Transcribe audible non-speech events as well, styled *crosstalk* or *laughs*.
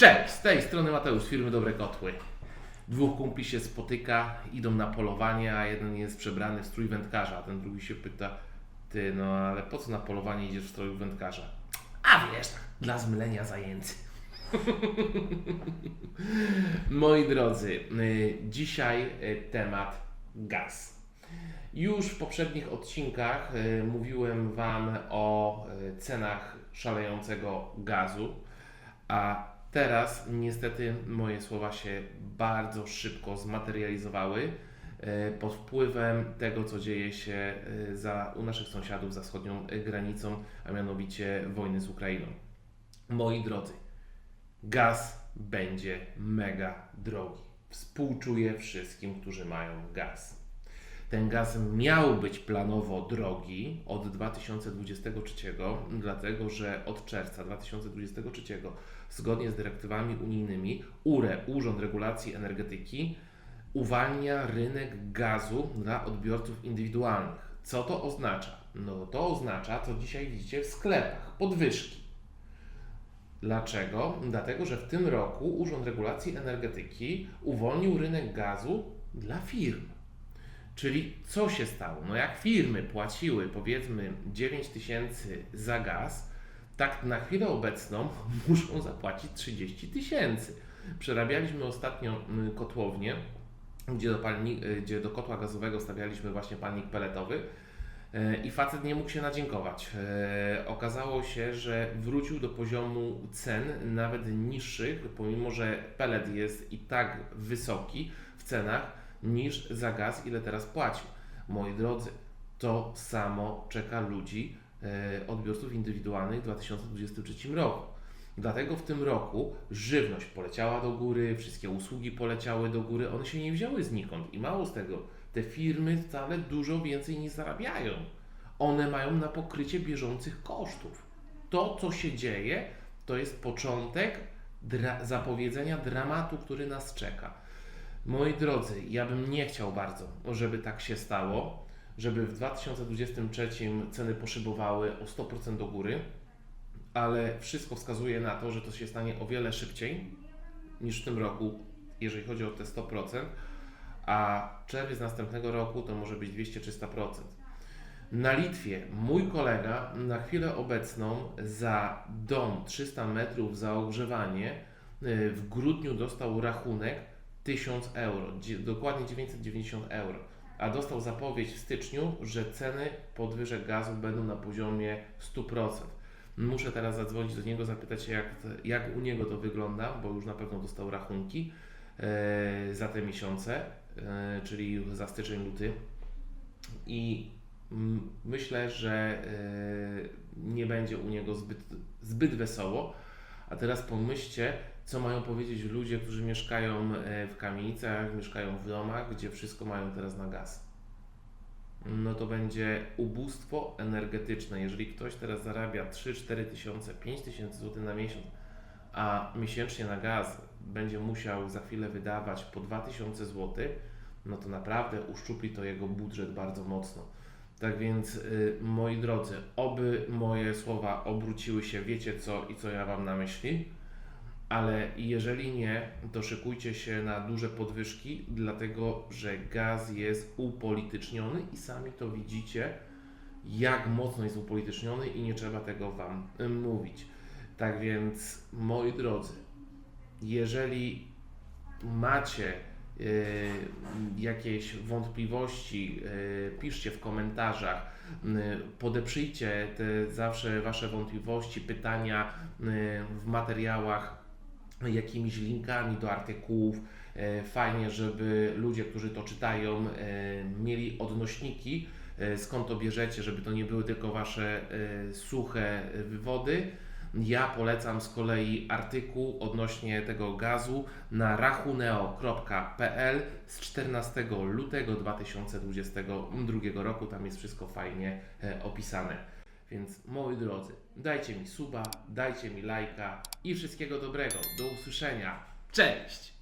Cześć, z tej strony Mateusz firmy Dobre Kotły. Dwóch kumpli się spotyka, idą na polowanie, a jeden jest przebrany w strój wędkarza, a ten drugi się pyta, ty no ale po co na polowanie idziesz w stroju wędkarza? A wiesz, dla zmylenia zajęcy. *laughs* Moi drodzy, y, dzisiaj y, temat gaz. Już w poprzednich odcinkach y, mówiłem Wam o cenach szalejącego gazu, a teraz niestety moje słowa się bardzo szybko zmaterializowały y, pod wpływem tego, co dzieje się y, za, u naszych sąsiadów za wschodnią granicą, a mianowicie wojny z Ukrainą. Moi drodzy, gaz będzie mega drogi. Współczuję wszystkim, którzy mają gaz. Ten gaz miał być planowo drogi od 2023, dlatego że od czerwca 2023, zgodnie z dyrektywami unijnymi, URE, Urząd Regulacji Energetyki, uwalnia rynek gazu dla odbiorców indywidualnych. Co to oznacza? No to oznacza, co dzisiaj widzicie w sklepach, podwyżki. Dlaczego? Dlatego, że w tym roku Urząd Regulacji Energetyki uwolnił rynek gazu dla firm. Czyli co się stało? No jak firmy płaciły powiedzmy 9 tysięcy za gaz, tak na chwilę obecną *laughs* muszą zapłacić 30 tysięcy. Przerabialiśmy ostatnio mm, kotłownię, gdzie do, palni, y, gdzie do kotła gazowego stawialiśmy właśnie palnik peletowy e, i facet nie mógł się nadziękować. E, Okazało się, że wrócił do poziomu cen nawet niższych, pomimo że pelet jest i tak wysoki w cenach niż za gaz, ile teraz płaci. Moi drodzy, to samo czeka ludzi, e, odbiorców indywidualnych w 2023 roku. Dlatego w tym roku żywność poleciała do góry, wszystkie usługi poleciały do góry, one się nie wzięły znikąd. I mało z tego, te firmy wcale dużo więcej nie zarabiają. One mają na pokrycie bieżących kosztów. To, co się dzieje, to jest początek dra- zapowiedzenia dramatu, który nas czeka. Moi drodzy, ja bym nie chciał bardzo, żeby tak się stało, żeby w 2023 ceny poszybowały o 100% do góry, ale wszystko wskazuje na to, że to się stanie o wiele szybciej niż w tym roku, jeżeli chodzi o te 100%, a czerwiec następnego roku to może być 200-300%. Na Litwie mój kolega na chwilę obecną za dom 300 metrów za ogrzewanie y, w grudniu dostał rachunek 1000 euro, dokładnie 990 euro, a dostał zapowiedź w styczniu, że ceny podwyżek gazu będą na poziomie 100%. Muszę teraz zadzwonić do niego, zapytać się, jak, jak u niego to wygląda, bo już na pewno dostał rachunki e, za te miesiące, e, czyli za styczeń, luty. I myślę, że e, nie będzie u niego zbyt, zbyt wesoło. A teraz pomyślcie, co mają powiedzieć ludzie, którzy mieszkają e, w kamienicach, mieszkają w domach, gdzie wszystko mają teraz na gaz. No to będzie ubóstwo energetyczne. Jeżeli ktoś teraz zarabia 3-4 tysiące, 5 tysięcy złotych na miesiąc, a miesięcznie na gaz będzie musiał za chwilę wydawać po 2000 złotych, no to naprawdę uszczupli to jego budżet bardzo mocno. Tak więc, y, moi drodzy, oby moje słowa obróciły się, wiecie co i co ja Wam na myśli, ale jeżeli nie, to szykujcie się na duże podwyżki, dlatego że gaz jest upolityczniony i sami to widzicie, jak mocno jest upolityczniony i nie trzeba tego Wam y, mówić. Tak więc, moi drodzy, jeżeli macie jakieś wątpliwości, y, piszcie w komentarzach, y, podeprzyjcie te zawsze Wasze wątpliwości, pytania y, w materiałach jakimiś linkami do artykułów. Fajnie, żeby ludzie, którzy to czytają, mieli odnośniki, skąd to bierzecie, żeby to nie były tylko Wasze suche wywody. Ja polecam z kolei artykuł odnośnie tego gazu na rachuneo.pl z 14 lutego 2022 roku. Tam jest wszystko fajnie e, opisane. Więc moi drodzy, dajcie mi suba, dajcie mi lajka i wszystkiego dobrego. Do usłyszenia. Cześć!